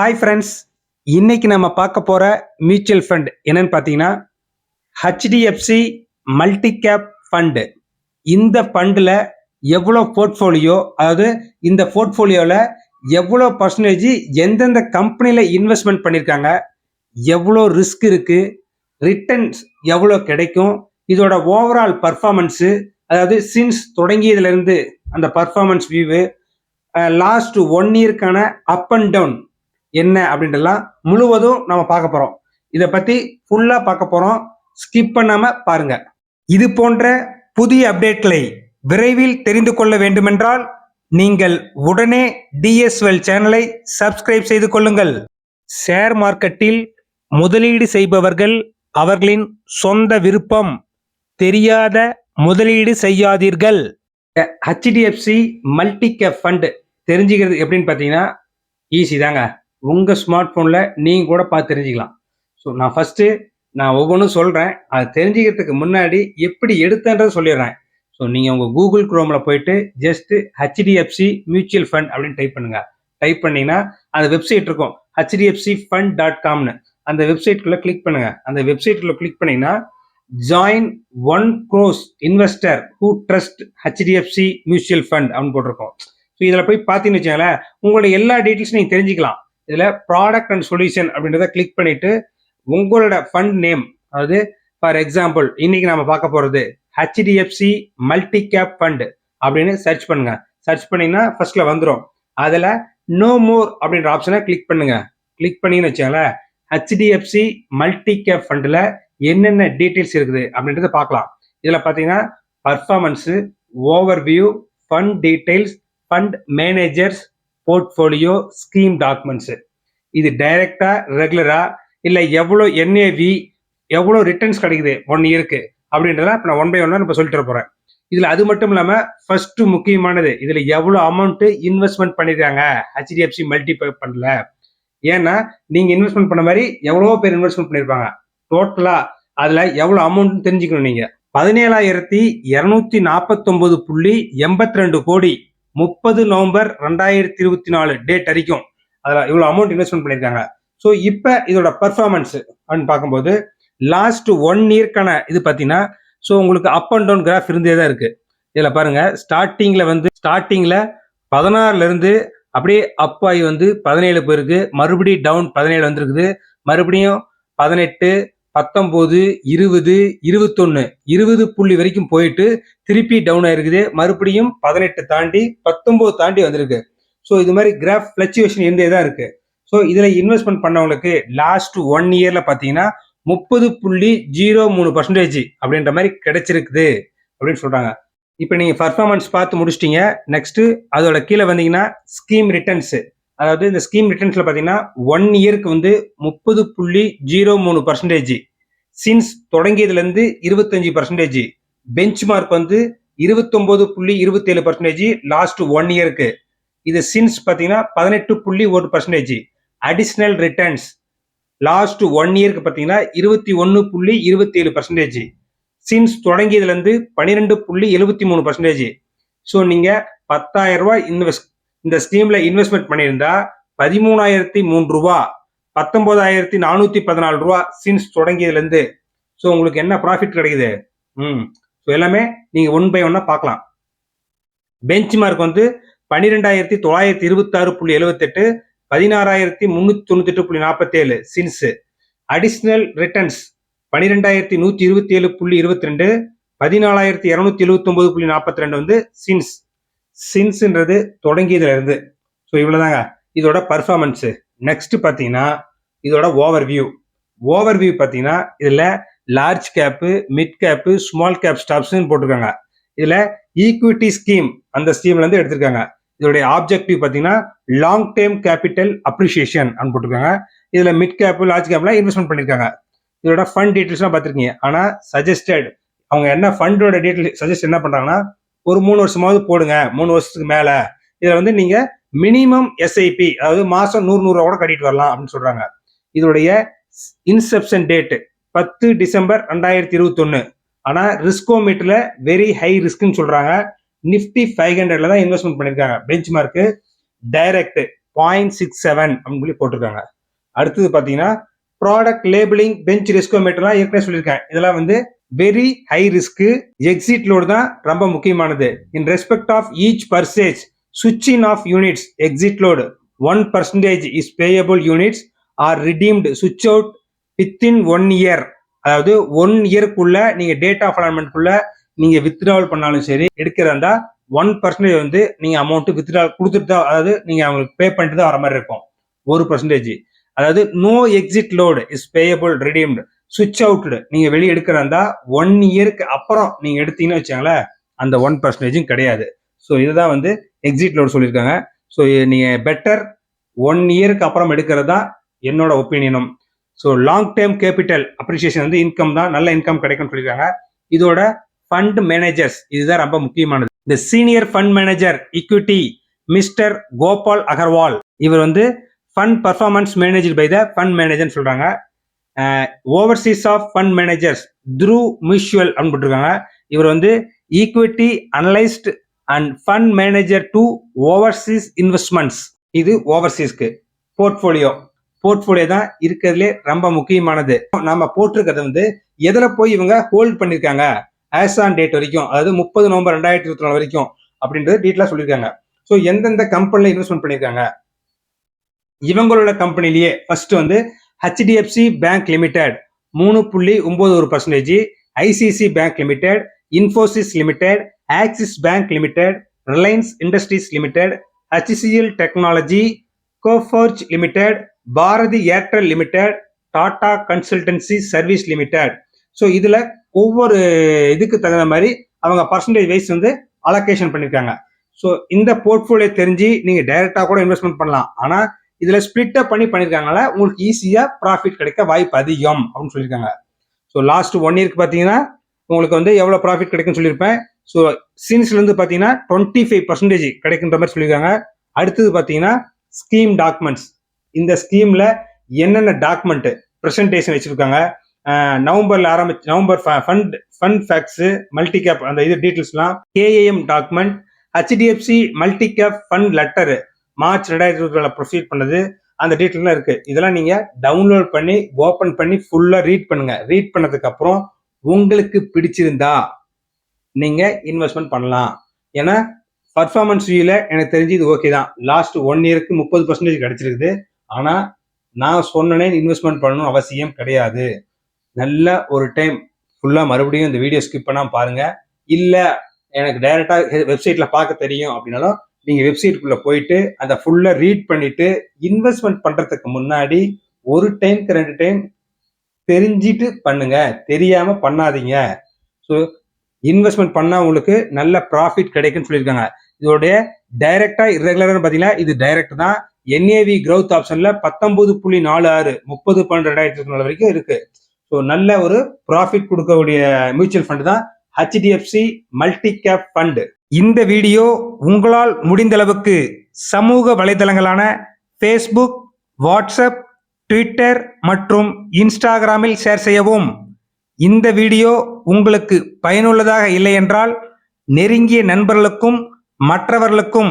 Hi friends இன்னைக்கு நம்ம பார்க்க போற மியூச்சுவல் ஃபண்ட் என்னன்னு பார்த்தீங்கன்னா ஹெச்டிஎஃப்சி மல்டி கேப் ஃபண்டு இந்த ஃபண்டில் எவ்வளோ போர்ட்ஃபோலியோ அதாவது இந்த போர்ட்ஃபோலியோவில் எவ்வளோ பர்சன்டேஜ் எந்தெந்த கம்பெனியில் இன்வெஸ்ட்மெண்ட் பண்ணியிருக்காங்க எவ்வளோ ரிஸ்க் இருக்குது ரிட்டர்ன்ஸ் எவ்வளோ கிடைக்கும் இதோட ஓவரால் பர்ஃபார்மன்ஸு அதாவது சின்ஸ் தொடங்கியதுலேருந்து அந்த பர்ஃபார்மன்ஸ் வியூவு லாஸ்ட் ஒன் இயர்க்கான அப் அண்ட் டவுன் என்ன அப்படின்றலாம் முழுவதும் நம்ம பார்க்க போறோம். இதை பத்தி ஃபுல்லா பார்க்க போறோம். ஸ்கிப் பண்ணாம பாருங்க. இது போன்ற புதிய அப்டேட்களை விரைவில் தெரிந்து கொள்ள வேண்டுமென்றால் நீங்கள் உடனே டிஎஸ்எல் சேனலை சப்ஸ்கிரைப் செய்து கொள்ளுங்கள். ஷேர் மார்க்கெட்டில் முதலீடு செய்பவர்கள் அவர்களின் சொந்த விருப்பம் தெரியாத முதலீடு செய்யாதீர்கள். ஹெச்டிஎஃப்சி மல்டி கேப் ஃபண்ட் தெரிஞ்சுக்கிறது எப்படின்னு பார்த்தீங்கன்னா ஈஸி தாங்க. உங்கள் ஸ்மார்ட் ஃபோனில் நீங்கள் கூட பார்த்து தெரிஞ்சுக்கலாம். ஸோ நான் ஃபஸ்ட்டு நான் ஒவ்வொன்றும் சொல்கிறேன் அது தெரிஞ்சுக்கிறதுக்கு முன்னாடி எப்படி எடுத்தேன்றதை சொல்லிடுறேன். ஸோ நீங்கள் உங்கள் கூகுள் குரோமில் போயிட்டு ஜஸ்ட்டு ஹெச்டிஎஃப்சி மியூச்சுவல் ஃபண்ட் அப்படின்னு டைப் பண்ணுங்கள் டைப் பண்ணிங்கன்னா அந்த வெப்சைட் இருக்கும். ஹெச்டிஎஃப்சி ஃபண்ட் டாட் காம்னு அந்த வெப்சைட்குள்ளே கிளிக் பண்ணுங்கள் அந்த வெப்சைட்குள்ளே கிளிக் பண்ணிங்கன்னா join one crores investor who trust HDFC mutual fund அப்படின்னு போட்டிருக்கோம். ஸோ இதில் போய் பார்த்தீங்கன்னு வச்சுக்கோங்களேன் உங்களோட எல்லா டீட்டெயில்ஸும் நீங்கள் தெரிஞ்சுக்கலாம். இதில் ப்ராடக்ட் அண்ட் சொல்யூஷன் அப்படின்றத கிளிக் பண்ணிட்டு உங்களோட ஃபண்ட் நேம் அதாவது ஃபார் எக்ஸாம்பிள் இன்னைக்கு நம்ம பார்க்க போகிறது ஹெச்டிஎஃப்சி மல்டி கேப் ஃபண்ட் அப்படின்னு சர்ச் பண்ணுங்க. சர்ச் பண்ணீங்கன்னா ஃபர்ஸ்ட்ல வந்துடும் அதில் நோ மோர் அப்படின்ற ஆப்ஷனை கிளிக் பண்ணுங்க. கிளிக் பண்ணீங்கன்னு வச்சுங்களேன் ஹெச்டிஎஃப்சி மல்டி கேப் ஃபண்டில் என்னென்ன டீட்டெயில்ஸ் இருக்குது அப்படின்றத பார்க்கலாம். இதில் பார்த்தீங்கன்னா performance overview fund details fund managers portfolio scheme documents இது டைரக்டா ரெகுலரா இல்லை எவ்வளோ என்ஏவி எவ்வளோ ரிட்டர்ன்ஸ் கிடைக்குது ஒன் இயருக்கு அப்படின்றத இப்போ நான் ஒன் பை ஒன் இப்போ சொல்லிட்டு போறேன். இதுல அது மட்டும் இல்லாம ஃபர்ஸ்ட் முக்கியமானது இதுல எவ்வளோ அமௌண்ட் இன்வெஸ்ட்மெண்ட் பண்ணிருக்காங்க ஹெச்டிஎஃப்சி மல்டிபை பண்ணல. ஏன்னா நீங்க இன்வெஸ்ட்மெண்ட் பண்ண மாதிரி எவ்வளோ பேர் இன்வெஸ்ட்மெண்ட் பண்ணிருப்பாங்க. டோட்டலா அதுல எவ்வளோ அமௌண்ட் தெரிஞ்சுக்கணும் நீங்க. பதினேழாயிரத்தி இருநூத்தி நாற்பத்தொன்பது புள்ளி எண்பத்தி ரெண்டு கோடி முப்பது நவம்பர் ரெண்டாயிரத்தி இருபத்தி நாலு டேட் வரைக்கும் அதில் இவ்வளோ அமௌண்ட் இன்வெஸ்ட்மெண்ட் பண்ணியிருக்காங்க. ஸோ இப்போ இதோட பர்ஃபார்மன்ஸ் அப்படின்னு பார்க்கும்போது லாஸ்ட் ஒன் இயர்க்கான இது பார்த்தீங்கன்னா ஸோ உங்களுக்கு அப் அண்ட் டவுன் கிராஃப் இருந்தே தான் இருக்குது இதில் பாருங்கள் ஸ்டார்டிங்கில் வந்து ஸ்டார்டிங்கில் பதினாறுலேருந்து அப்படியே அப் ஆகி வந்து பதினேழு போயிருக்கு. மறுபடியும் டவுன் பதினேழு வந்திருக்குது. மறுபடியும் பதினெட்டு பத்தொம்போது இருபது இருபத்தொன்னு இருபது புள்ளி வரைக்கும் போயிட்டு திருப்பி டவுன் ஆயிருக்குது. மறுபடியும் பதினெட்டு தாண்டி பத்தொம்போது தாண்டி வந்திருக்கு. ஸோ இது மாதிரி கிராஃப் ஃப்ளக்சுவேஷன் இருந்தே தான் இருக்கு. ஸோ இதில் இன்வெஸ்ட்மெண்ட் பண்ணவங்களுக்கு லாஸ்ட் ஒன் இயர்ல பார்த்தீங்கன்னா முப்பது புள்ளி ஜீரோ மூணு பர்சன்டேஜ் அப்படின்ற மாதிரி கிடைச்சிருக்குது அப்படின்னு சொல்றாங்க. இப்போ நீங்கள் பர்ஃபார்மன்ஸ் பார்த்து முடிச்சிட்டீங்க. நெக்ஸ்ட் அதோட கீழே வந்தீங்கன்னா ஸ்கீம் ரிட்டர்ன்ஸ் அதாவது இந்த ஸ்கீம் ரிட்டர்ன்ஸ்ல பார்த்தீங்கன்னா ஒன் இயருக்கு வந்து முப்பது புள்ளி ஜீரோ மூணு பர்சன்டேஜ் சின்ஸ் தொடங்கியதுலேருந்து இருபத்தஞ்சு பர்சன்டேஜ் பெஞ்ச் மார்க் வந்து இருபத்தொம்போது புள்ளி இருபத்தேழு பர்சன்டேஜ் லாஸ்ட் ஒன் இயருக்கு இது சின்ஸ் பார்த்தீங்கன்னா பதினெட்டு புள்ளி ஒரு percentage additional returns last one இயருக்கு பார்த்தீங்கன்னா இருபத்தி ஒன்று புள்ளி இருபத்தேழு பர்சன்டேஜ் சின்ஸ் தொடங்கியதுலேருந்து பன்னிரெண்டு புள்ளி எழுபத்தி மூணு பர்சன்டேஜ் ஸோ நீங்கள் பத்தாயிரம் ரூபாய் இன்வெஸ்ட் இந்த ஸ்கீம்ல இன்வெஸ்ட்மெண்ட் பண்ணியிருந்தா பதிமூணாயிரத்தி மூன்று ரூபா பத்தொன்பதாயிரத்தி நானூத்தி பதினாலு ரூபா சின்ஸ் தொடங்கியதுலேருந்து. ஸோ உங்களுக்கு என்ன ப்ராஃபிட் கிடைக்குது? ம். ஸோ எல்லாமே நீங்க ஒன் பை ஒன்னா பார்க்கலாம். பெஞ்ச் மார்க் வந்து பன்னிரெண்டாயிரத்தி தொள்ளாயிரத்தி இருபத்தாறு புள்ளி எழுபத்தெட்டு பதினாறாயிரத்தி முன்னூத்தி தொண்ணூத்தி எட்டு புள்ளி நாற்பத்தேழு சின்ஸ் அடிஷ்னல் ரிட்டர்ன்ஸ் பன்னிரெண்டாயிரத்தி நூத்தி இருபத்தி ஏழு புள்ளி இருபத்தி ரெண்டு பதினாலாயிரத்தி இருநூத்தி எழுபத்தி ஒன்பது புள்ளி நாற்பத்தி ரெண்டு வந்து சின்ஸ் சின்ஸ்ன்றது தொடங்கியதுல இருந்து ஸோ இவ்வளோதாங்க இதோட பர்ஃபார்மன்ஸு நெக்ஸ்ட் பார்த்தீங்கன்னா இதோட ஓவர் வியூ ஓவர் வியூ பார்த்தீங்கன்னா இதில் large cap mid cap small cap ஸ்டாப்ஸ்ன்னு போட்டிருக்காங்க. இதில் ஈக்விட்டி ஸ்கீம் அந்த ஸ்கீம்லேருந்து எடுத்திருக்காங்க. இதோடைய ஆப்ஜெக்டிவ் பார்த்தீங்கன்னா லாங் டேர்ம் கேபிட்டல் அப்ரிசியேஷன் அப்படின்னு போட்டிருக்காங்க. இதில் மிட் கேப் லார்ஜ் கேப்லாம் இன்வெஸ்ட்மெண்ட் பண்ணியிருக்காங்க. இதோட ஃபண்ட் டீட்டெயில்ஸ்லாம் பார்த்துருக்கீங்க. ஆனால் சஜஸ்டட் அவங்க என்ன ஃபண்டோட டீட்டெயில் சஜஸ்ட் என்ன பண்ணுறாங்கன்னா ஒரு மூணு வருஷமாவது போடுங்க மூணு வருஷத்துக்கு மேலே. இதில் வந்து நீங்கள் மினிமம் எஸ்ஐபி அதாவது மாதம் நூறு நூறுரூவா கூட கட்டிட்டு வரலாம் அப்படின்னு சொல்கிறாங்க இதோடைய இன்செப்ஷன் டேட்டு பத்து டிசம்பர் ரெண்டாயிரத்தி இருபத்தொன்று ஆனால் ரிஸ்கோமீட்டரில் வெரி ஹை ரிஸ்க்னு சொல்கிறாங்க நிஃப்டி ஃபைவ் ஹண்ட்ரட்ல தான் இன்வெஸ்ட்மெண்ட் பண்ணியிருக்காங்க benchmark direct point six seven அப்படின்னு சொல்லி போட்டிருக்காங்க. அடுத்தது பார்த்தீங்கன்னா ப்ராடக்ட் லேபிளிங் பெஞ்ச் ரிஸ்கோமீட்டர்லாம் ஏற்கனவே சொல்லியிருக்கேன். இதெல்லாம் வந்து very high risk exit load தான் ரொம்ப முக்கியமானது. In respect of each passage சுவிட்சிங் of units exit load one percentage is payable units are redeemed சுவிட்ச் அவுட் வித்தின் ஒன் இயர் அதாவது ஒன் இயர்க்குள்ள நீங்க டேட் ஆஃப் அலாட்மெண்ட்குள்ள நீங்க வித்ட்ராவல் பண்ணாலும் சரி எடுக்கிறதா ஒன் பர்சன்டேஜ் வந்து நீங்க அமௌண்ட் வித்ட்ராவல் கொடுத்துட்டு தான் அதாவது நீங்க அவங்களுக்கு பே பண்ணிட்டு தான் வர மாதிரி இருக்கும். ஒரு பர்சன்டேஜ் அதாவது no exit load is payable redeemed சுவிட்ச் அவுட்டு நீங்க வெளியே எடுக்கிறதா ஒன் இயருக்கு அப்புறம் நீங்க எடுத்தீங்கன்னு வச்சுக்கோங்களேன் அந்த ஒன் பர்சன்டேஜும் கிடையாது. ஸோ இதுதான் வந்து எக்ஸிட் லோடு சொல்லியிருக்காங்க. ஸோ நீங்க பெட்டர் ஒன் இயருக்கு அப்புறம் எடுக்கிறது தான் என்னோட ஒப்பீனியனும் so long term capital appreciation வந்து இன்கம் தான் நல்ல இன்கம் கிடைக்கும்னு சொல்லியிருக்காங்க. இதோட ஃபண்ட் மேனேஜர்ஸ் இதுதான் ரொம்ப முக்கியமானது. இந்த senior fund manager equity mister Gopal Agarwal இவர் வந்து fund performance manager by the fund மேனேஜர்னு சொல்றாங்க. Overseas of fund managers through mutual அப்படின்னு போட்டிருக்காங்க. இவர் வந்து equity analyst and fund manager to overseas investments இது ஓவர்சீஸ்க்கு போர்ட்ஃபோலியோ போர்ட்ஃபோலியோ தான் இருக்கிறதுலே ரொம்ப முக்கியமானது. நம்ம போட்டிருக்கிறது வந்து எதில் போய் இவங்க ஹோல்ட் பண்ணியிருக்காங்க ஆஸ் ஆன் டேட் வரைக்கும். அதாவது முப்பது நவம்பர் ரெண்டாயிரத்தி இருபத்தி நாலு வரைக்கும் அப்படின்றது டீட்டெயிலாக சொல்லியிருக்காங்க. ஸோ எந்தெந்த கம்பெனியில் இன்வெஸ்ட்மெண்ட் பண்ணியிருக்காங்க இவங்களோட கம்பெனிலேயே ஃபர்ஸ்ட் வந்து ஹெச்டிஎஃப்சி பேங்க் லிமிடெட் மூணு புள்ளி ஒன்பது ஒரு percentage ICICI bank limited Infosys limited Axis bank limited Reliance industries limited HCL technology Coforge limited Bharti Airtel limited Tata consultancy service limited so இதில் ஒவ்வொரு இதுக்கு தகுந்த மாதிரி அவங்க பர்சன்டேஜ் வைஸ் வந்து அலோகேஷன் பண்ணியிருக்காங்க ஸோ இந்த போர்ட்ஃபோலியோ தெரிஞ்சு நீங்கள் டைரெக்டாக கூட இன்வெஸ்ட்மெண்ட் பண்ணலாம். ஆனால் இதுல ஸ்பிளிட்டப் பண்ணி பண்ணிருக்காங்கல்ல உங்களுக்கு ஈஸியா ப்ராஃபிட் கிடைக்க வாய்ப்பு அதிகம் அப்படின்னு சொல்லியிருக்காங்க ஸோ லாஸ்ட் ஒன் இயர்க்கு பார்த்தீங்கன்னா உங்களுக்கு வந்து எவ்வளோ ப்ராஃபிட் கிடைக்குன்னு சொல்லியிருப்பேன். ஸோ சீன்ஸ்லேருந்து பார்த்தீங்கன்னா டுவெண்ட்டி ஃபைவ் பர்சன்டேஜ் கிடைக்குன்ற மாதிரி சொல்லியிருக்காங்க. அடுத்தது பார்த்தீங்கன்னா ஸ்கீம் டாக்குமெண்ட்ஸ் இந்த ஸ்கீமில் என்னென்ன டாக்குமெண்ட்டு ப்ரெசன்டேஷன் வச்சுருக்காங்க? நவம்பரில் ஆரம்பிச்சு November fund fund facts multi cap அந்த இது டீட்டெயில்ஸ்லாம் KAM document HDFC multi cap fund letter March ரெண்டாயிரத்தி இருபத்தி ப்ரொசீட் பண்ணது அந்த டீட்டெயிலாம் இருக்கு. இதெல்லாம் நீங்க டவுன்லோட் பண்ணி ஓபன் பண்ணி ஃபுல்லா ரீட் பண்ணுங்க. ரீட் பண்ணதுக்கு அப்புறம் உங்களுக்கு பிடிச்சிருந்தா நீங்க இன்வெஸ்ட்மெண்ட் பண்ணலாம். ஏன்னா பர்ஃபார்மன்ஸ் வியூல எனக்கு தெரிஞ்சு இது ஓகே தான். லாஸ்ட் ஒன் இயருக்கு முப்பது பர்சன்டேஜ் கிடைச்சிருக்குது. ஆனா நான் சொன்னனே இன்வெஸ்ட்மெண்ட் பண்ணணும் அவசியம் கிடையாது. நல்ல ஒரு டைம் ஃபுல்லா மறுபடியும் இந்த வீடியோ ஸ்கிப் பண்ணாம பாருங்க. இல்ல எனக்கு டைரக்டா வெப்சைட்ல பார்க்க தெரியும் அப்படின்னாலும் நீங்கள் வெப்சைட்டுக்குள்ளே போயிட்டு அதை ஃபுல்லாக ரீட் பண்ணிவிட்டு இன்வெஸ்ட்மெண்ட் பண்ணுறதுக்கு முன்னாடி ஒரு டைம்க்கு ரெண்டு டைம் தெரிஞ்சிட்டு பண்ணுங்க. தெரியாமல் பண்ணாதீங்க. ஸோ இன்வெஸ்ட்மெண்ட் பண்ணால் உங்களுக்கு நல்ல ப்ராஃபிட் கிடைக்குன்னு சொல்லியிருக்காங்க. இதோடைய டைரக்டாக இரெகுலர்னு பார்த்தீங்கன்னா இது டைரக்ட் தான். என்ஏவி க்ரௌத் ஆப்ஷனில் பத்தொம்பது புள்ளி நாலு ஆறு முப்பது பன்னெண்டு ரெண்டாயிரத்தி நாலு வரைக்கும் இருக்குது ஸோ நல்ல ஒரு ப்ராஃபிட் கொடுக்கக்கூடிய மியூச்சுவல் ஃபண்ட் தான் ஹெச்டிஎஃப்சி மல்டி கேப் ஃபண்ட் இந்த வீடியோ உங்களால் முடிந்த அளவுக்கு சமூக வலைதளங்களான ஃபேஸ்புக் வாட்ஸ்அப் ட்விட்டர் மற்றும் இன்ஸ்டாகிராமில் ஷேர் செய்யவும். இந்த வீடியோ உங்களுக்கு பயனுள்ளதாக இல்லை என்றால் நெருங்கிய நண்பர்களுக்கும் மற்றவர்களுக்கும்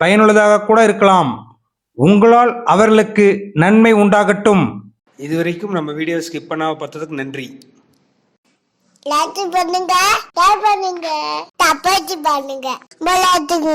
பயனுள்ளதாக கூட இருக்கலாம். உங்களால் அவர்களுக்கு நன்மை உண்டாகட்டும். இதுவரைக்கும் நம்ம வீடியோ ஸ்கிப் பண்ணாமல் பார்த்ததுக்கு நன்றி. லைக் பண்ணுங்க. ஷேர் பண்ணுங்க. தப்பாச்சு பண்ணுங்க. விளையாட்டுங்க